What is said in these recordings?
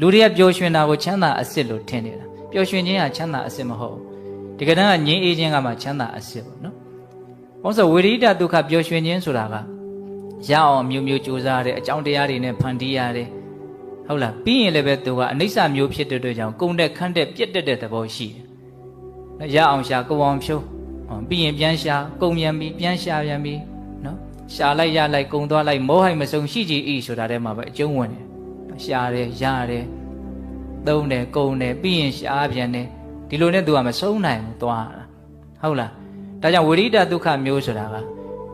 လူတွေကပျော်ရွှင်တာကိုချမ်းသာအစစ်လို့ထင်နေတာပျော်ရွှင်ခြင်းဟာချမ်းသာအစစ်မဟုတ်ဘူးဒီကတန်းကငြင်းအေးခြင်းကမှချမ်းသာအစစ်ပေါ့နော်။ဘာလို့ဆိုဝိရိဒဒုက္ခပျော်ရွှင်ခြင်းဆိုတာကရအောင်အမျိုးမျိုးကြိုးစားရတယ်အကြောင်းတရားတွေနဲ့ဖန်တီးရတယ်ဟုတ်လားပြီးရင်လည်းပဲသူကအနိစ္စမျိုးဖြစ်တဲ့အတွက်ကြောင့်ကုံတဲ့ခန့်တဲ့ပြက်တက်တဲ့သဘောရှိတယ်။နော်ရအောင်ရှာကုံအောင်ဖြိုးဟောပြီးရင်ပြန်ရှာကုံပြန်ပြီးပြန်ရှာပြန်ပြီးနော်ရှာလိုက်ရလိုက်ကုံသွားလိုက်မောဟိုက်မစုံရှိကြည်ဤဆိုတာထဲမှာပဲအကျုံးဝင်တယ်။ ရှာတယ်ရတယ်သုံးတယ်ကုံတယ်ပြီးရင်ရှာပြန်တယ်ဒီလိုနဲ့သူကမဆုံးနိုင်ဘူးသွားတာဟုတ်လားဒါကြောင့်ဝိရိဒဒုက္ခမျိုးဆိုတာက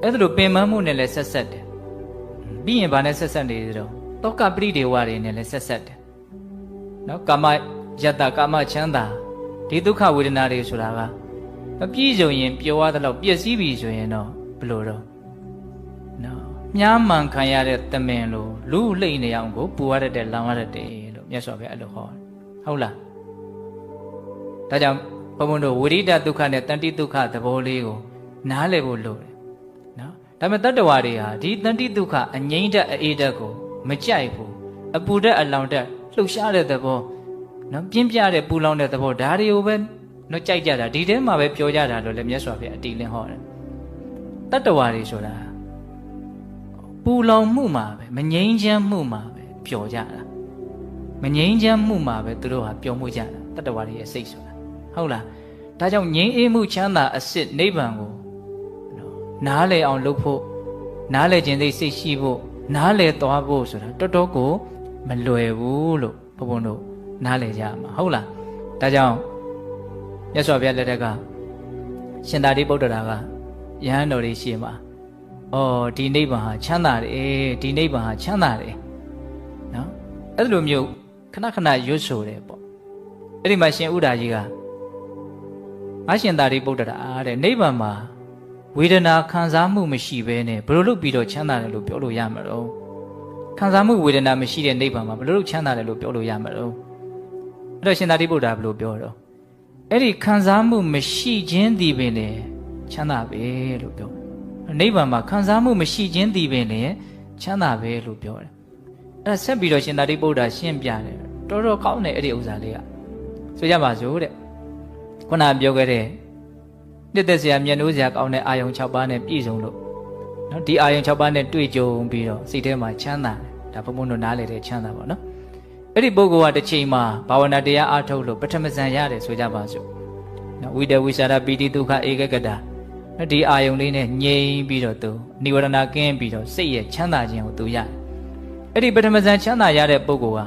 အဲ့ဒါလိုပင်မမှုနဲ့လည်းဆက်ဆက်တယ်ပြီးရင်ဗာနဲ့ဆက်ဆက်နေတယ်တော့တောကပရိဒေဝတွေနဲ့လည်းဆက်ဆက်တယ်နော်ကာမယတ္တကာမချမ်းသာဒီဒုက္ခဝေဒနာတွေဆိုတာကမပြည့်စုံရင်ပျော်ရသလောက်ပျက်စီးပြီဆိုရင်တော့ဘယ်လိုတော့နော် မြားမှန်ခံရတဲ့တမင်လိုလူလှိမ့်နေအောင်ကိုပူရတတ်တယ်လောင်ရတတ်တယ်လို့မြတ်စွာဘုရားအဲ့လိုဟောတယ်ဟုတ်လားဒါကြောင့်ဘုံဘုံတို့ဝိရိဒဒုက္ခနဲ့တန်တိဒုက္ခသဘောလေးကိုနားလည်ဖို့လိုတယ်နော်ဒါပေမဲ့တတ္တဝါတွေဟာဒီတန်တိဒုက္ခအငြိမ့်တဲ့အေးတဲ့ကိုမကြိုက်ဘူးအပူတဲ့အလောင်တဲ့လှုပ်ရှားတဲ့သဘောနော်ပြင်းပြတဲ့ပူလောင်တဲ့သဘောဒါတွေကိုပဲနော်ကြိုက်ကြတာဒီထဲမှာပဲပြောကြတာလို့လည်းမြတ်စွာဘုရားအတိလင်းဟောတယ်တတ္တဝါတွေဆိုတာ ပူလောင်မှုမှာပဲမငြိမ်းချမ်းမှုမှာပဲပျော်ကြတာမငြိမ်းချမ်းမှုမှာပဲသူတို့ဟာပျော်မှုကြတာတတ္တဝါတွေရဲ့စိတ်ဆိုတာဟုတ်လားဒါကြောင့်ငြိမ်းအေးမှုချမ်းသာအစစ်နိဗ္ဗာန်ကိုနော်နားလည်အောင်လုပ်ဖို့နားလည်ခြင်းသိစိတ်ရှိဖို့နားလည်သွားဖို့ဆိုတာတော်တော်ကိုမလွယ်ဘူးလို့ဘုံဘုံတို့နားလည်ကြမှာဟုတ်လားဒါကြောင့်မြတ်စွာဘုရားလက်ထက်ကရှင်သာရိပုတ္တရာကယဟန်တော်လေးရှိမှာ အော်ဒီနိဗ္ဗာန်ဟာချမ်းသာတယ်ဒီနိဗ္ဗာန်ဟာချမ်းသာတယ်နော်အဲ့လိုမျိုးခဏခဏရွတ်ဆိုတယ်ပေါ့အဲ့ဒီမှာရှင်ဥဒ္ဒါကြီးကငါရှင်သာရိပုတ္တရာတဲ့နိဗ္ဗာန်မှာဝေဒနာခံစားမှုမရှိဘဲနဲ့ဘယ်လိုလုပ်ပြီးတော့ချမ်းသာတယ်လို့ပြောလို့ရမှာတော့ခံစားမှုဝေဒနာမရှိတဲ့နိဗ္ဗာန်မှာဘယ်လိုလုပ်ချမ်းသာတယ်လို့ပြောလို့ရမှာတော့အဲ့တော့ရှင်သာရိပုတ္တရာဘယ်လိုပြောတော့အဲ့ဒီခံစားမှုမရှိခြင်းဒီပင်လေချမ်းသာပဲလို့ပြောတယ် နိဗ္ဗာန်မှာခံစားမှုမရှိခြင်းဒီပင်လေချမ်းသာပဲလို့ပြောတယ်အဲ့ဒါဆက်ပြီးတော့ရှင်သာရိပုတ္တရာရှင်းပြတယ်တော်တော်ကောင်းတယ်အဲ့ဒီဥစ္စာလေးကဆိုကြပါစို့တဲ့ခုနပြောခဲ့တဲ့နှစ်သက်စရာမျက်နှိုးစရာကောင်းတဲ့အာယုံ6ပါးနဲ့ပြည့်စုံလို့နော်ဒီအာယုံ6ပါးနဲ့တွေ့ကြုံပြီးတော့စိတ်ထဲမှာချမ်းသာတယ်ဒါဘုံဘုံတို့နားလေတဲ့ချမ်းသာပါနော်အဲ့ဒီပုဂ္ဂိုလ်ကတစ်ချိန်မှာဘာဝနာတရားအားထုတ်လို့ပထမဇန်ရတယ်ဆိုကြပါစို့နော်ဝိတဝိသရာပီတိဒုက္ခဧကကတာ နော်ဒီအာယုံလေးနဲ့ငြိမ်ပြီးတော့သူនិဝရဏကင်းပြီးတော့စိတ်ရဲ့ချမ်းသာခြင်းကိုသူရတယ်အဲ့ဒီပထမဇန်ချမ်းသာရတဲ့ပုဂ္ဂိုလ်ဟာ